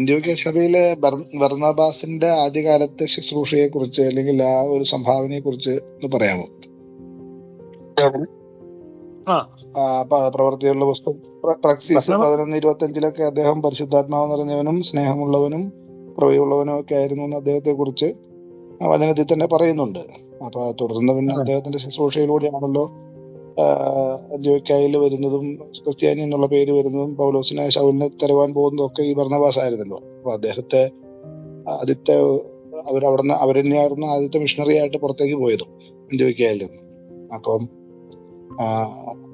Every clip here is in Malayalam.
അന്ത്യോക്യ സഭയിലെ ബർണബാസിന്റെ ആദ്യകാലത്തെ ശുശ്രൂഷയെ കുറിച്ച് അല്ലെങ്കിൽ ആ ഒരു സംഭാവനയെ കുറിച്ച് ഒന്ന് പറയാമോ? ആ. ആ, പ- പ്രവൃത്തിയുള്ള പുസ്തകം. പ്ര- പ്രക്സീസ് പതിനൊന്ന് ഇരുപത്തി അഞ്ചിലൊക്കെ അദ്ദേഹം പരിശുദ്ധാത്മാവ് നിറഞ്ഞവനും സ്നേഹമുള്ളവനും പ്രവയുള്ളവനും ഒക്കെ ആയിരുന്നു എന്ന് അദ്ദേഹത്തെ കുറിച്ച് വചനത്തിൽ തന്നെ പറയുന്നുണ്ട്. അപ്പൊ തുടർന്ന് പിന്നെ. അദ്ദേഹത്തിന്റെ ശുശ്രൂഷയിലൂടെയാണല്ലോ അന്ത്യോക്കായിൽ വരുന്നതും ക്രിസ്ത്യാനി എന്നുള്ള പേര് വരുന്നതും പൗലോസിനെ ശൗലിനെ തരുവാൻ പോകുന്നതും ഒക്കെ ഈ ഭരണവാസ ആയിരുന്നല്ലോ അപ്പൊ അദ്ദേഹത്തെ ആദ്യത്തെ അവരവിടുന്ന് അവരെന്നെയായിരുന്നു ആദ്യത്തെ മിഷണറി ആയിട്ട് പുറത്തേക്ക് പോയതും അന്ത്യോക്കായിൽ നിന്ന്. അപ്പം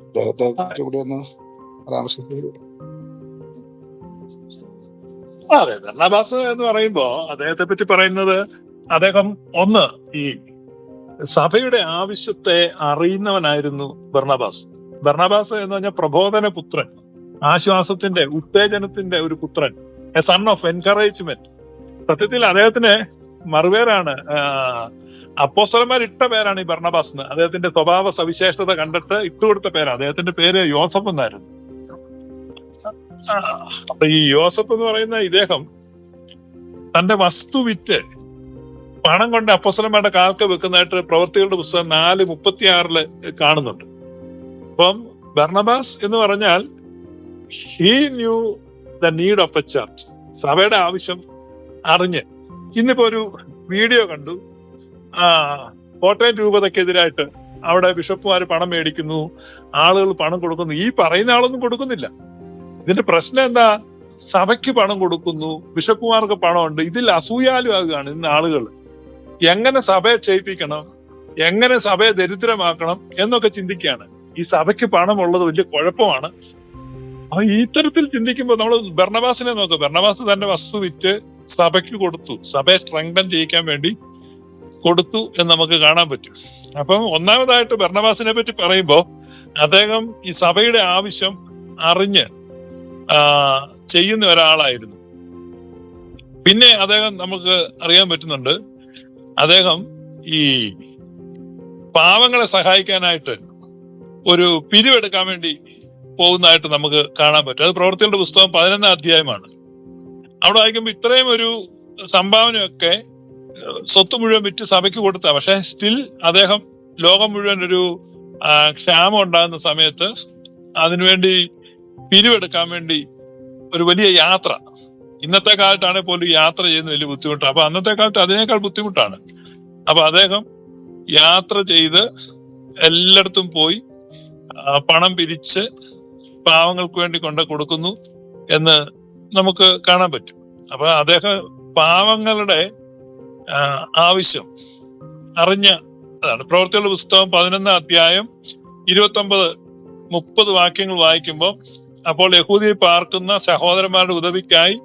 അദ്ദേഹത്തെ കൂടി ഒന്ന് പരാമർശിച്ചു അതെ ബർണബാസ് എന്ന് പറയുമ്പോ അദ്ദേഹത്തെ പറ്റി പറയുന്നത് അദ്ദേഹം ഒന്ന് ഈ സഭയുടെ ആവശ്യത്തെ അറിയുന്നവനായിരുന്നു ബർണബാസ്. ബർണബാസ് എന്ന് പറഞ്ഞാൽ പ്രബോധന പുത്രൻ ആശ്വാസത്തിന്റെ ഉത്തേജനത്തിന്റെ ഒരു പുത്രൻ എ സൺ ഓഫ് എൻകറേജ്മെന്റ് സത്യത്തിൽ അദ്ദേഹത്തിന് മറുപേരാണ് അപ്പോസലന്മാർ ഇട്ട പേരാണ് ഈ ബർണബാസ് എന്ന്. അദ്ദേഹത്തിന്റെ സ്വഭാവ സവിശേഷത കണ്ടിട്ട് ഇട്ടുകൊടുത്ത പേരാണ് അദ്ദേഹത്തിന്റെ പേര് യോസഫ് എന്നായിരുന്നു. അപ്പൊ ഈ യോസഫ് എന്ന് പറയുന്ന ഇദ്ദേഹം തന്റെ വസ്തു വിറ്റ് പണം കൊണ്ട് അപ്പസ്വലന്മാരുടെ കാൽക്ക് വെക്കുന്നതായിട്ട് പ്രവൃത്തികളുടെ പുസ്തകം നാല് മുപ്പത്തി ആറിൽ കാണുന്നുണ്ട്. അപ്പം ബർണബാസ് എന്ന് പറഞ്ഞാൽ he knew the need of a church സഭയുടെ ആവശ്യം അറിഞ്ഞ്. ഇന്നിപ്പോ ഒരു വീഡിയോ കണ്ടു. ആ കോട്ടയം രൂപതക്കെതിരായിട്ട് അവിടെ ബിഷപ്പുമാര് പണം മേടിക്കുന്നു ആളുകൾ പണം കൊടുക്കുന്നു. ഈ പറയുന്ന ആളൊന്നും കൊടുക്കുന്നില്ല. ഇതിന്റെ പ്രശ്നം എന്താ? സഭയ്ക്ക് പണം കൊടുക്കുന്നു ബിഷപ്പുമാർക്ക് പണമുണ്ട് ഇതിൽ അസൂയാലുമാകുകയാണ് ഇന്ന് ആളുകൾ എങ്ങനെ സഭയെ ക്ഷയിപ്പിക്കണം എങ്ങനെ സഭയെ ദരിദ്രമാക്കണം എന്നൊക്കെ ചിന്തിക്കുകയാണ്. ഈ സഭയ്ക്ക് പണമുള്ളത് വലിയ കുഴപ്പമാണ്. അപ്പൊ ഇത്തരത്തിൽ ചിന്തിക്കുമ്പോൾ നമ്മൾ ഭരണവാസിനെ നോക്കുക ഭരണവാസ് തന്റെ വസ്തു വിറ്റ് സഭയ്ക്ക് കൊടുത്തു. സഭയെ സ്ട്രെങ്തൻ ചെയ്യിക്കാൻ വേണ്ടി കൊടുത്തു എന്ന് നമുക്ക് കാണാൻ പറ്റും. അപ്പം ഒന്നാമതായിട്ട് ഭരണവാസിനെ പറ്റി പറയുമ്പോൾ അദ്ദേഹം ഈ സഭയുടെ ആവശ്യം അറിഞ്ഞ് ചെയ്യുന്ന ഒരാളായിരുന്നു. പിന്നെ അദ്ദേഹം നമുക്ക് അറിയാൻ പറ്റുന്നുണ്ട് അദ്ദേഹം ഈ പാവങ്ങളെ സഹായിക്കാനായിട്ട് ഒരു പിരിവെടുക്കാൻ വേണ്ടി പോകുന്നതായിട്ട് നമുക്ക് കാണാൻ പറ്റും. അത് പ്രവർത്തികളുടെ പുസ്തകം പതിനൊന്നാം അധ്യായമാണ്. അവിടെ വായിക്കുമ്പോൾ ഇത്രയും ഒരു സംഭാവനയൊക്കെ സ്വത്ത് മുഴുവൻ വിറ്റ് സഭയ്ക്ക് കൊടുത്ത പക്ഷെ സ്റ്റിൽ അദ്ദേഹം ലോകം മുഴുവൻ ഒരു ക്ഷാമം ഉണ്ടാകുന്ന സമയത്ത് അതിനുവേണ്ടി പിരിവെടുക്കാൻ വേണ്ടി ഒരു വലിയ യാത്ര ഇന്നത്തെ കാലത്താണെങ്കിൽ പോലും യാത്ര ചെയ്യുന്ന വലിയ ബുദ്ധിമുട്ടാണ് അപ്പൊ അന്നത്തെ കാലത്ത് അതിനേക്കാൾ ബുദ്ധിമുട്ടാണ്. അപ്പൊ അദ്ദേഹം യാത്ര ചെയ്ത് എല്ലായിടത്തും പോയി പണം പിരിച്ച് പാവങ്ങൾക്ക് വേണ്ടി കൊണ്ട് കൊടുക്കുന്നു എന്ന് നമുക്ക് കാണാൻ പറ്റും. അപ്പൊ അദ്ദേഹം പാവങ്ങളുടെ ആവശ്യം അറിഞ്ഞ അതാണ്. പ്രവർത്തികളുടെ പുസ്തകം പതിനൊന്നാം അധ്യായം ഇരുപത്തി ഒമ്പത് മുപ്പത് വാക്യങ്ങൾ വായിക്കുമ്പോൾ അപ്പോൾ യഹൂദിയെ പാർക്കുന്ന സഹോദരന്മാരുടെ ഉദവിക്കായി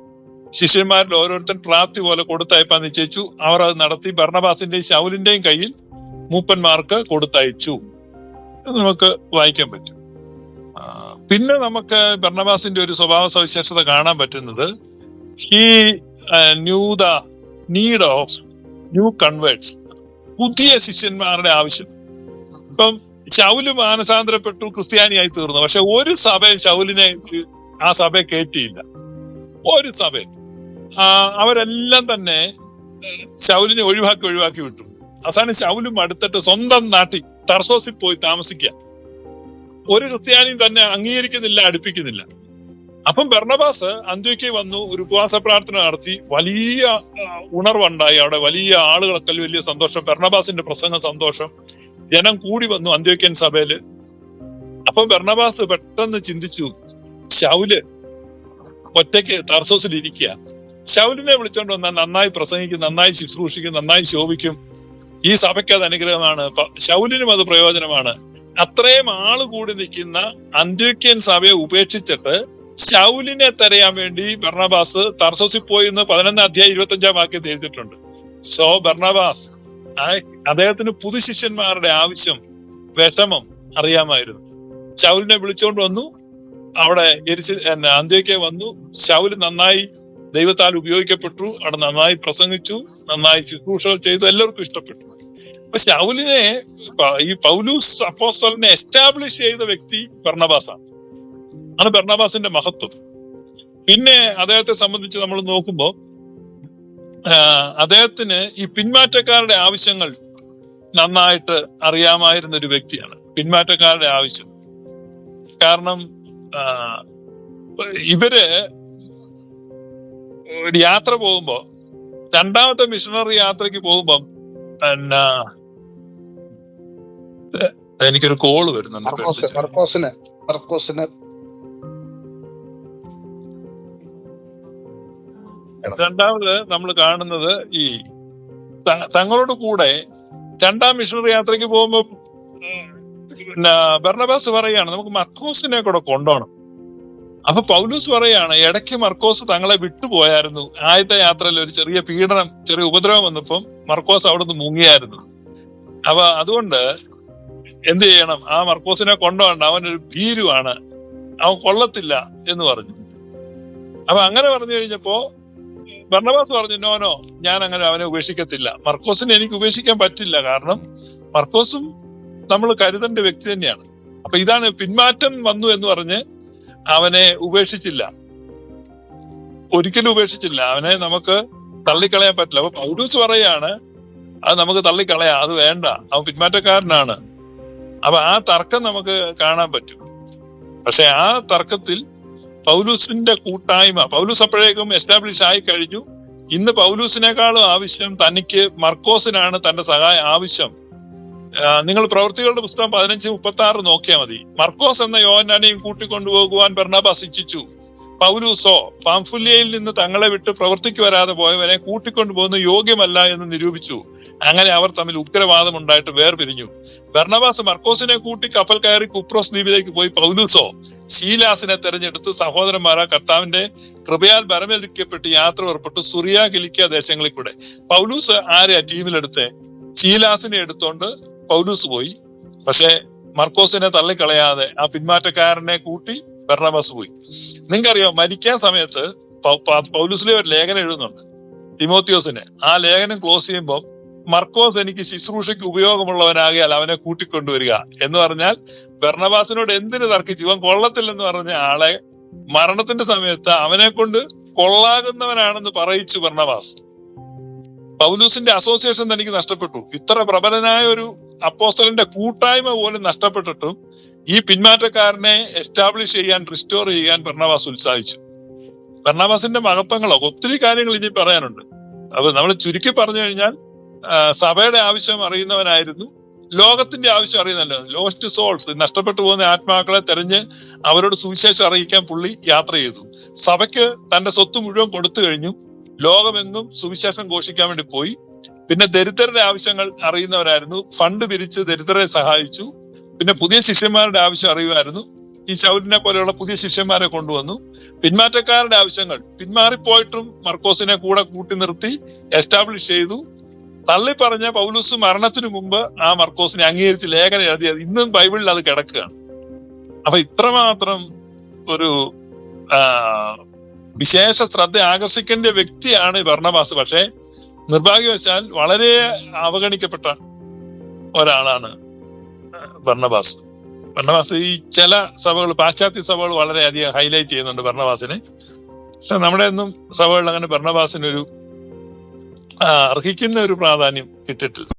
ശിഷ്യന്മാരിൽ ഓരോരുത്തർ പ്രാപ്തി പോലെ കൊടുത്തയപ്പാൻ നിശ്ചയിച്ചു. അവർ അത് നടത്തി ഭരണബാസിന്റെയും ശൗലിന്റെയും കയ്യിൽ മൂപ്പന്മാർക്ക് കൊടുത്തയച്ചു. നമുക്ക് വായിക്കാൻ പറ്റും. പിന്നെ നമുക്ക് ഭരണബാസിന്റെ ഒരു സ്വഭാവ സവിശേഷത കാണാൻ പറ്റുന്നത് he knew the need of new converts പുതിയ ശിഷ്യന്മാരുടെ ആവശ്യം. ഇപ്പം ശൗൽ മാനസാന്തരപ്പെട്ടു ക്രിസ്ത്യാനിയായി തീർന്നു. പക്ഷെ ഒരു സഭയും ശൗലിനെ ആ സഭയെ കയറ്റിയില്ല ഒരു സഭയും. അവരെല്ലാം തന്നെ ശൗലിനെ ഒഴിവാക്കി ഒഴിവാക്കി വിട്ടു. അവസാനം ശൗലും അടുത്തിട്ട് സ്വന്തം നാട്ടിൽ തർസോസിൽ പോയി താമസിക്കുക ഒരു ക്രിസ്ത്യാനിയും തന്നെ അംഗീകരിക്കുന്നില്ല അടുപ്പിക്കുന്നില്ല. അപ്പം ബർണബാസ് അന്ത്യക്ക് വന്നു ഒരു ഉപവാസ പ്രാർത്ഥന നടത്തി. വലിയ ഉണർവുണ്ടായി അവിടെ. വലിയ ആളുകളൊക്കെ വലിയ സന്തോഷം. ബർണബാസിന്റെ പ്രസംഗം സന്തോഷം. ജനം കൂടി വന്നു അന്ത്യോക്യൻ സഭയിൽ. അപ്പം ബർണബാസ് പെട്ടെന്ന് ചിന്തിച്ചു ശൗൽ ഒറ്റയ്ക്ക് തർസോസിൽ ഇരിക്കുക ശൗലിനെ വിളിച്ചോണ്ട് വന്നാൽ നന്നായി പ്രസംഗിക്കും നന്നായി ശുശ്രൂഷിക്കും നന്നായി ശോഭിക്കും. ഈ സഭയ്ക്ക് അത് അനുഗ്രഹമാണ്. ശൗലിനും അത് പ്രയോജനമാണ്. അത്രയും ആൾ കൂടി നിൽക്കുന്ന അന്ത്യോക്യൻ സഭയെ ഉപേക്ഷിച്ചിട്ട് ശൗലിനെ തെരയാൻ വേണ്ടി ബർണബാസ് തർസസിൽ പോയി എന്ന് പതിനൊന്നാം അധ്യായം ഇരുപത്തി അഞ്ചാം വാക്യത്തിൽ എഴുതിയിട്ടുണ്ട്. സോ ബർണബാസ് അദ്ദേഹത്തിന് പുതുശിഷ്യന്മാരുടെ ആവശ്യം വിഷമം അറിയാമായിരുന്നു. ശൗലിനെ വിളിച്ചുകൊണ്ട് വന്നു. അവിടെ എരിശി അന്ത്യയ്ക്ക് വന്നു. ശൗൽ നന്നായി ദൈവത്താൽ ഉപയോഗിക്കപ്പെട്ടു അവിടെ നന്നായി പ്രസംഗിച്ചു നന്നായി ശുശ്രൂഷ ചെയ്തു എല്ലാവർക്കും ഇഷ്ടപ്പെട്ടു. അപ്പൊ ശൗലിനെ ഈ പൗലൂസ് അപ്പോസ്റ്റലിനെ എസ്റ്റാബ്ലിഷ് ചെയ്ത വ്യക്തി ബർണബാസാണ്. ആണ് ബർണബാസിന്റെ മഹത്വം. പിന്നെ അദ്ദേഹത്തെ സംബന്ധിച്ച് നമ്മൾ നോക്കുമ്പോൾ അദ്ദേഹത്തിന് ഈ പിന്മാറ്റക്കാരുടെ ആവശ്യങ്ങൾ നന്നായിട്ട് അറിയാമായിരുന്ന ഒരു വ്യക്തിയാണ്. പിന്മാറ്റക്കാരുടെ ആവശ്യം. കാരണം ഇവർ ഒരു യാത്ര പോകുമ്പോ രണ്ടാമത്തെ മിഷണറി യാത്രയ്ക്ക് പോകുമ്പം എന്നാ എനിക്കൊരു കോൾ വരുന്നുണ്ട് മർക്കോസ് മർക്കോസിന് മർക്കോസിന്. രണ്ടാമത് നമ്മൾ കാണുന്നത് ഈ തങ്ങളോട് കൂടെ രണ്ടാം മിഷണറി യാത്രയ്ക്ക് പോകുമ്പോ ഭരണബാസ് പിന്നെ ബർണബാസ് പറയാണ് നമുക്ക് മർക്കോസിനെ കൂടെ കൊണ്ടുപോകണം. അപ്പൊ പൗലൂസ് പറയാണ് ഇടയ്ക്ക് മർക്കോസ് തങ്ങളെ വിട്ടുപോയായിരുന്നു. ആദ്യത്തെ യാത്രയിൽ ഒരു ചെറിയ പീഡനം ചെറിയ ഉപദ്രവം വന്നപ്പം മർക്കോസ് അവിടെ നിന്ന് മുങ്ങിയായിരുന്നു. അപ്പൊ അതുകൊണ്ട് എന്ത് ചെയ്യണം? ആ മർക്കോസിനെ കൊണ്ടുപോകണ്ട. അവനൊരു ഭീരുവാണ്. അവൻ കൊള്ളത്തില്ല എന്ന് പറഞ്ഞു. അപ്പൊ അങ്ങനെ പറഞ്ഞു കഴിഞ്ഞപ്പോ ഭരണവാസ് പറഞ്ഞു നോനോ ഞാൻ അങ്ങനെ അവനെ ഉപേക്ഷിക്കത്തില്ല. മർക്കോസിനെ എനിക്ക് ഉപേക്ഷിക്കാൻ പറ്റില്ല. കാരണം മർക്കോസും നമ്മൾ കരുതേണ്ട വ്യക്തി തന്നെയാണ്. അപ്പൊ ഇതാണ് പിന്മാറ്റം വന്നു എന്ന് പറഞ്ഞ് അവനെ ഉപേക്ഷിച്ചില്ല. ഒരിക്കലും ഉപേക്ഷിച്ചില്ല അവനെ നമുക്ക് തള്ളിക്കളയാൻ പറ്റില്ല. അപ്പൊ പൗരൂസ് പറയാണ് അത് നമുക്ക് തള്ളിക്കളയാം അത് വേണ്ട. അവൻ പിന്മാറ്റക്കാരനാണ്. അപ്പൊ ആ തർക്കം നമുക്ക് കാണാൻ പറ്റും. പക്ഷെ ആ തർക്കത്തിൽ പൗലൂസിന്റെ കൂട്ടായ്മ പൗലൂസ് അപ്പോഴേക്കും എസ്റ്റാബ്ലിഷ് ആയി കഴിഞ്ഞു. ഇന്ന് പൗലൂസിനേക്കാളും ആവശ്യം തനിക്ക് മർക്കോസിനാണ് തന്റെ സഹായം ആവശ്യം. നിങ്ങൾ പ്രവൃത്തികളുടെ പുസ്തകം പതിനഞ്ച് മുപ്പത്തി ആറ് നോക്കിയാൽ മതി. മർക്കോസ് എന്ന യോഹന്നാനെയും കൂട്ടിക്കൊണ്ടുപോകുവാൻ ബർണബാസ് ഇച്ഛിച്ചു. പൗലൂസോ പാംഫുല്യയിൽ നിന്ന് തങ്ങളെ വിട്ട് പ്രവൃത്തിക്ക് വരാതെ പോയവനെ കൂട്ടിക്കൊണ്ടുപോകുന്ന യോഗ്യമല്ല എന്ന് നിരൂപിച്ചു. അങ്ങനെ അവർ തമ്മിൽ ഉഗ്രവാദം ഉണ്ടായിട്ട് വേർപിരിഞ്ഞു. ബർണബാസ് മർക്കോസിനെ കൂട്ടി കപ്പൽ കയറി കുപ്രോസ് ദ്വീപിലേക്ക് പോയി. പൗലൂസോ ശീലാസിനെ തെരഞ്ഞെടുത്ത് സഹോദരന്മാരാ കർത്താവിന്റെ കൃപയാൽ ബലമേൽക്കപ്പെട്ട് യാത്ര പുറപ്പെട്ടു സുറിയ ഗിലിക്ക ദേശങ്ങളിൽ കൂടെ. പൗലൂസ് ആരെയാ ടീമിലെടുത്തെ ശീലാസിനെ എടുത്തോണ്ട് പൗലൂസ് പോയി. പക്ഷെ മർക്കോസിനെ തള്ളിക്കളയാതെ ആ പിന്മാറ്റക്കാരനെ കൂട്ടി ബർണബാസ് പോയി. നിങ്ങൾക്കറിയോ മരിക്കാൻ സമയത്ത് പൗലൂസിലെ ഒരു ലേഖനം എഴുതുന്നുണ്ട്. തിമോത്തിയോസിന്. ആ ലേഖനം ക്ലോസ് ചെയ്യുമ്പോൾ മർക്കോസ് എനിക്ക് ശുശ്രൂഷയ്ക്ക് ഉപയോഗമുള്ളവനാകിയാൽ അവനെ കൂട്ടിക്കൊണ്ടുവരിക എന്ന് പറഞ്ഞാൽ ബർണബാസിനോട് എന്തിനു തർക്കിച്ചു? ഇവൻ കൊള്ളത്തില്ലെന്ന് പറഞ്ഞ ആളെ മരണത്തിന്റെ സമയത്ത് അവനെ കൊണ്ട് കൊള്ളാകുന്നവനാണെന്ന് പറയിച്ചു ബർണബാസ്. പൗലൂസിന്റെ അസോസിയേഷൻ തനിക്ക് നഷ്ടപ്പെട്ടു. ഇത്ര പ്രബലനായ ഒരു അപ്പോസ്റ്റലിന്റെ കൂട്ടായ്മ പോലും നഷ്ടപ്പെട്ടിട്ടും ഈ പിന്മാറ്റക്കാരനെ എസ്റ്റാബ്ലിഷ് ചെയ്യാൻ റിസ്റ്റോർ ചെയ്യാൻ ഭരണവാസ് ഉത്സാഹിച്ചു. ഭരണവാസിന്റെ മഹത്വങ്ങളോ ഒത്തിരി കാര്യങ്ങൾ ഇനി പറയാനുണ്ട്. അപ്പൊ നമ്മൾ ചുരുക്കി പറഞ്ഞു കഴിഞ്ഞാൽ സഭയുടെ ആവശ്യം അറിയുന്നവനായിരുന്നു. ലോകത്തിന്റെ ആവശ്യം അറിയുന്നല്ലോ ലോസ്റ്റ് സോൾസ് നഷ്ടപ്പെട്ടു പോകുന്ന ആത്മാക്കളെ തെരഞ്ഞ് അവരോട് സുവിശേഷം അറിയിക്കാൻ പുള്ളി യാത്ര ചെയ്തു. സഭയ്ക്ക് തന്റെ സ്വത്ത് മുഴുവൻ കൊടുത്തു കഴിഞ്ഞു. ലോകമെങ്ങും സുവിശേഷം ഘോഷിക്കാൻ വേണ്ടി പോയി. പിന്നെ ദരിദ്രരുടെ ആവശ്യങ്ങൾ അറിയുന്നവരായിരുന്നു. ഫണ്ട് പിരിച്ച് ദരിദ്രരെ സഹായിച്ചു. പിന്നെ പുതിയ ശിഷ്യന്മാരുടെ ആവശ്യം അറിയുമായിരുന്നു. ഈ ശൗലിനെ പോലെയുള്ള പുതിയ ശിഷ്യന്മാരെ കൊണ്ടുവന്നു. പിന്മാറ്റക്കാരുടെ ആവശ്യങ്ങൾ പിന്മാറിപ്പോയിട്ടും മർക്കോസിനെ കൂടെ കൂട്ടി നിർത്തി എസ്റ്റാബ്ലിഷ് ചെയ്തു. തള്ളി പറഞ്ഞ പൗലൂസ് മരണത്തിനു മുമ്പ് ആ മർക്കോസിനെ അംഗീകരിച്ച് ലേഖനം എഴുതിയത്. ഇന്നും ബൈബിളിൽ അത് കിടക്കുകയാണ്. അപ്പൊ ഇത്രമാത്രം ഒരു വിശേഷ ശ്രദ്ധ ആകർഷിക്കേണ്ട വ്യക്തിയാണ് ഈ ഭരണവാസ്. പക്ഷേ നിർഭാഗ്യവശാൽ വളരെ അവഗണിക്കപ്പെട്ട ഒരാളാണ് ഭരണവാസ് ഭരണവാസ് ഈ ചില സഭകൾ പാശ്ചാത്യ സഭകൾ വളരെയധികം ഹൈലൈറ്റ് ചെയ്യുന്നുണ്ട് ഭരണവാസിനെ. പക്ഷെ നമ്മുടെ ഒന്നും സഭകളിൽ അങ്ങനെ ഭരണവാസിനൊരു ആ, അർഹിക്കുന്ന ഒരു പ്രാധാന്യം കിട്ടിയിട്ടില്ല.